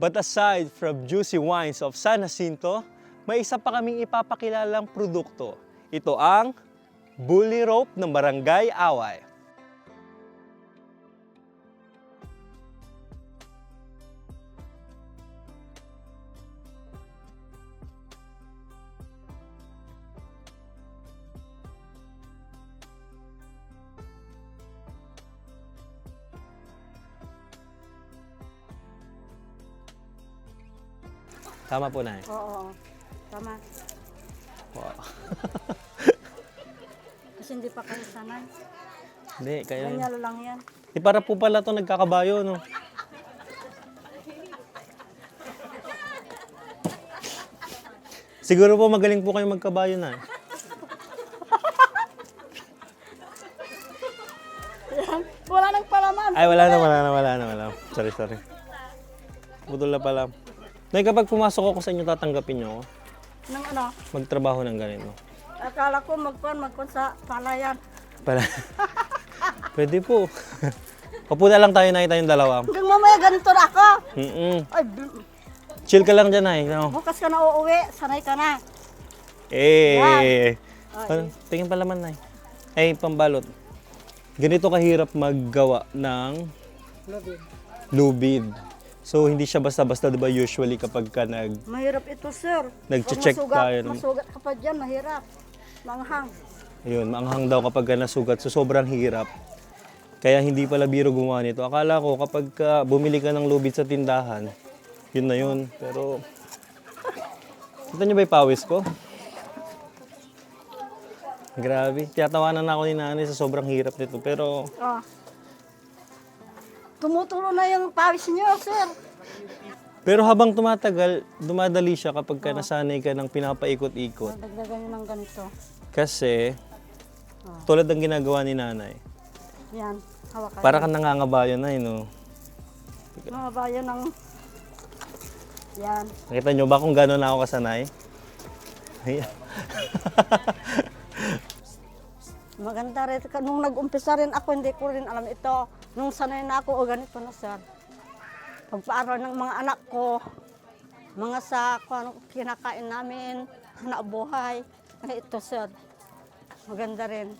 But aside from juicy wines of San Jacinto, may isa pa kaming ipapakilalang produkto. Ito ang Bully Rope ng Barangay Away. Tama po na Oo, tama. Wow. Kasi hindi pa kayo sanay. Hindi, kaya... Ganyan lang yan. Di para po pala to nagkakabayo, no? Siguro po magaling po kayo magkabayo na. Yan. Wala nang palaman. Ay, wala na, wala na, wala na, wala. Sorry, sorry. Budol na pala. Nay, kapag pumasok ako sa inyo, tatanggapin niyo ako. Nang ano, Magtrabaho ng ganito. akala ko magkuhan, magkuhan sa palayan. Para... Pwede po. Papo na lang tayo na tayong dalawa. Hanggang mamaya ganito na ako. Mm-mm. Ay, bl- Chill ka lang dyan, Nay. No? bukas ka na uuwi, sanay ka na. Eh. Ay, Ano, tingin pala man, Nay. Ay, pambalot. Ganito kahirap maggawa ng lubid. So, hindi siya basta-basta, di ba, usually kapag ka nag... Mahirap ito, sir. Nagche-check Pag masugat, tayo ng- Masugat ka pa dyan, mahirap. Manghang. Ayun, maanghang daw kapag ka nasugat. So, sobrang hirap. Kaya hindi pala biro gumawa nito. Akala ko kapag ka bumili ka ng lubid sa tindahan, yun na yun. Pero, kita niyo ba yung pawis ko? Grabe. Tiyatawanan na ako ni nanay sa sobrang hirap nito. Pero, Oh. Tumutulo na yung pawis niyo, sir. pero habang tumatagal, dumadali siya kapag ka nasanay ka ng pinapaikot-ikot. Dagdagan niyo ng ganito. Kasi, tulad ng ginagawa ni nanay, Yan, hawakan. para kang nangangabayan na, eh, no? Mga bayan ng... Yan. Nakita nyo ba kung gano'n na ako kasanay? Ayan. Maganda rin. Nung nag-umpisa rin ako, hindi ko rin alam ito. Nung sanay na ako, o ganito na, sir. Pagpaaral ng mga anak ko, mga sa kung ano, kinakain namin, hanap buhay. Ay, ito, sir. Maganda rin.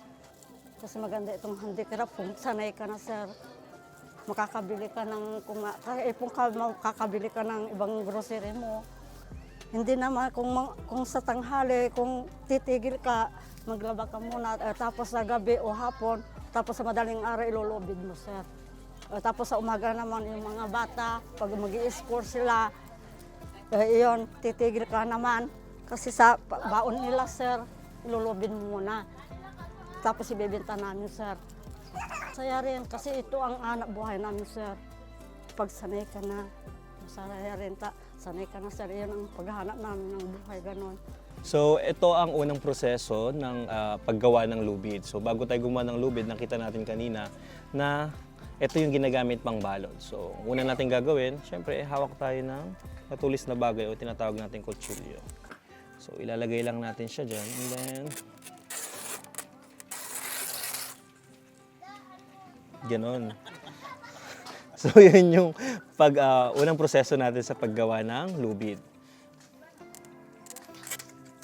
Kasi maganda itong handicraft kung sanay ka na, sir. Makakabili ka ng, kung ma- kaipon ka, makakabili ka ng ibang grocery mo. Hindi naman kung kung sa tanghali, kung titigil ka, maglaba ka muna, eh, tapos sa gabi o hapon, tapos sa madaling araw ilulubid mo, sir. Tapos sa umaga naman yung mga bata, pag mag score sila, eh, iyon, titigil ka naman. Kasi sa baon nila, sir, ilulubid mo muna. Tapos ibibenta namin, sir. Saya rin, kasi ito ang anak buhay namin, sir. Pag sanay ka na, masaya rin ta. Sanay ka na, sir. Yan ang paghahanap namin ng buhay, ganon. So, ito ang unang proseso ng ah, paggawa ng lubid. So, bago tayo gumawa ng lubid, nakita natin kanina na ito yung ginagamit pang balot. So, una natin gagawin, syempre, eh, hawak tayo ng matulis na bagay o tinatawag natin kutsilyo. So, ilalagay lang natin siya dyan. And then, ganon. So, yun yung pag, ah, unang proseso natin sa paggawa ng lubid.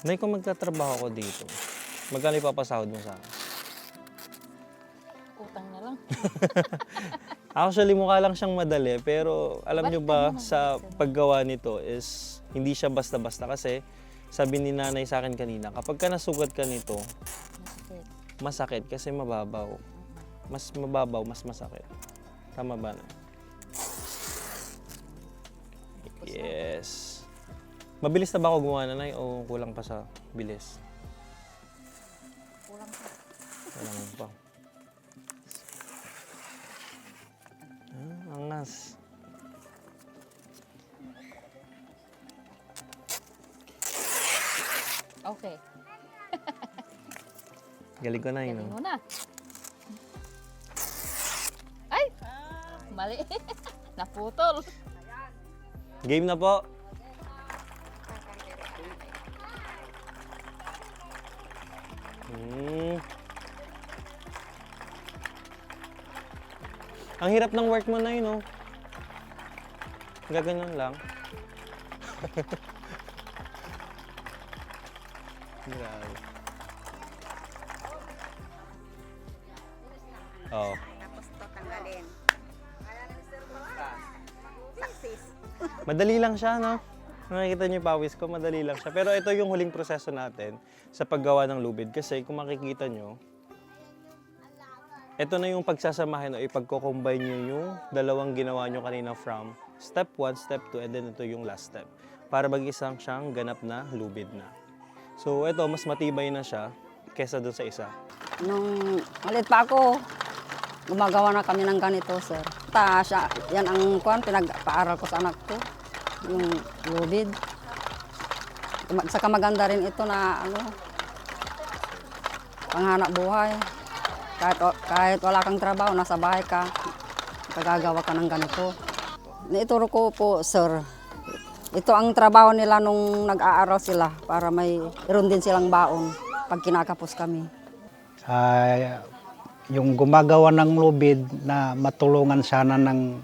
Nay, kung magtatrabaho ko dito, magkano ipapasahod mo sa akin? Utang na lang. Actually, mukha lang siyang madali, pero alam nyo ba, sa paggawa nito is hindi siya basta-basta kasi sabi ni nanay sa akin kanina, kapag ka nasugat ka nito, Masakit. masakit kasi mababaw. Mas mababaw, mas masakit. Tama ba na? Yes. Mabilis na ba ako gumawa nanay o kulang pa sa bilis? Kulang pa. Walang pa. Ah, angas. Okay. Galing ko na yun. Galing oh. mo na. Ay! Mali. Naputol. Game na po. Hmm. Ang hirap ng work mo na yun, oh. Gaganyan lang. Grabe. Oo. Tapos to tanggalin. Success. Madali lang siya, no? Nakikita niyo pawis ko, madali lang siya. Pero ito yung huling proseso natin sa paggawa ng lubid. Kasi kung makikita nyo, ito na yung pagsasamahin o ipagko-combine nyo yung dalawang ginawa nyo kanina from step 1, step 2, and then ito yung last step. Para mag-isang siyang ganap na lubid na. So ito, mas matibay na siya kesa dun sa isa. Nung malit pa ako, gumagawa na kami ng ganito, sir. Ta, siya, yan ang kuan, pinagpaaral ko sa anak ko. Yung lubid. Saka maganda rin ito na ano, panghanap buhay. Kahit, kahit wala kang trabaho, nasa bahay ka, kagagawa ka ng ganito. Naituro ko po, sir, ito ang trabaho nila nung nag-aaral sila para may meron din silang baon pag kinakapos kami. Ah, yung gumagawa ng lubid na matulungan sana ng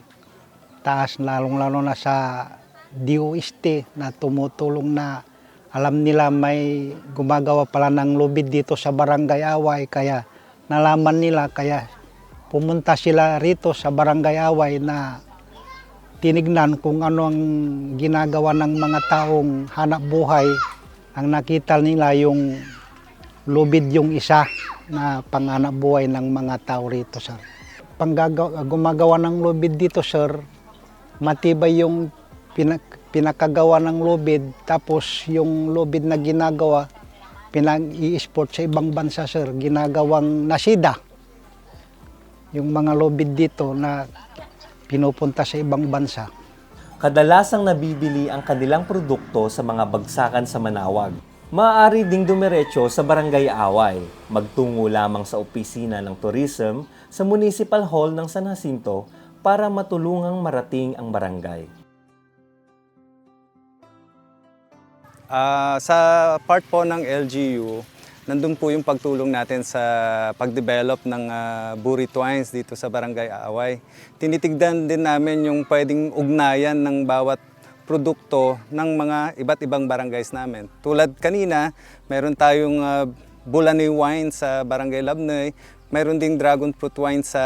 taas, lalong-lalo na sa DOST na tumutulong na alam nila may gumagawa pala ng lubid dito sa Barangay Away kaya nalaman nila kaya pumunta sila rito sa Barangay Away na tinignan kung ano ang ginagawa ng mga taong hanap buhay ang nakita nila yung lubid yung isa na panganap buhay ng mga tao rito, sir. Panggagawa, gumagawa ng lubid dito, sir, matibay yung pinak- pinakagawa ng lubid, tapos yung lubid na ginagawa, pinag-i-export sa ibang bansa, sir, ginagawang nasida. Yung mga lubid dito na pinupunta sa ibang bansa. Kadalasang nabibili ang kanilang produkto sa mga bagsakan sa Manawag. Maaari ding dumiretso sa Barangay Away, magtungo lamang sa opisina ng tourism sa Municipal Hall ng San Jacinto para matulungang marating ang barangay. Ah, sa part po ng LGU, nandun po yung pagtulong natin sa pag-develop ng uh, Buri Twines dito sa Barangay Aaway. Tinitigdan din namin yung pwedeng ugnayan ng bawat produkto ng mga iba't ibang barangays namin. Tulad kanina, meron tayong uh, Bulani wine sa Barangay Labnoy, meron ding dragon fruit wine sa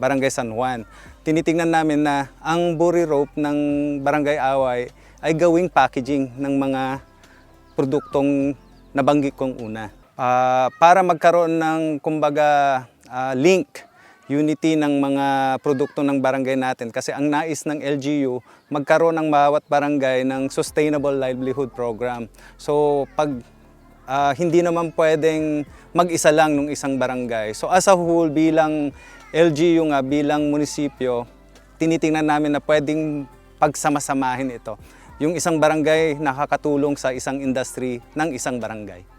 Barangay San Juan. Tinitingnan namin na ang Buri Rope ng Barangay Away ay gawing packaging ng mga produktong nabanggit kong una. Ah, para magkaroon ng kumbaga ah, link, unity ng mga produkto ng barangay natin kasi ang nais ng LGU magkaroon ng bawat barangay ng sustainable livelihood program. So pag ah, hindi naman pwedeng mag-isa lang ng isang barangay. So as a whole bilang LGU nga bilang munisipyo, tinitingnan namin na pwedeng pagsamasamahin ito. Yung isang barangay nakakatulong sa isang industry ng isang barangay.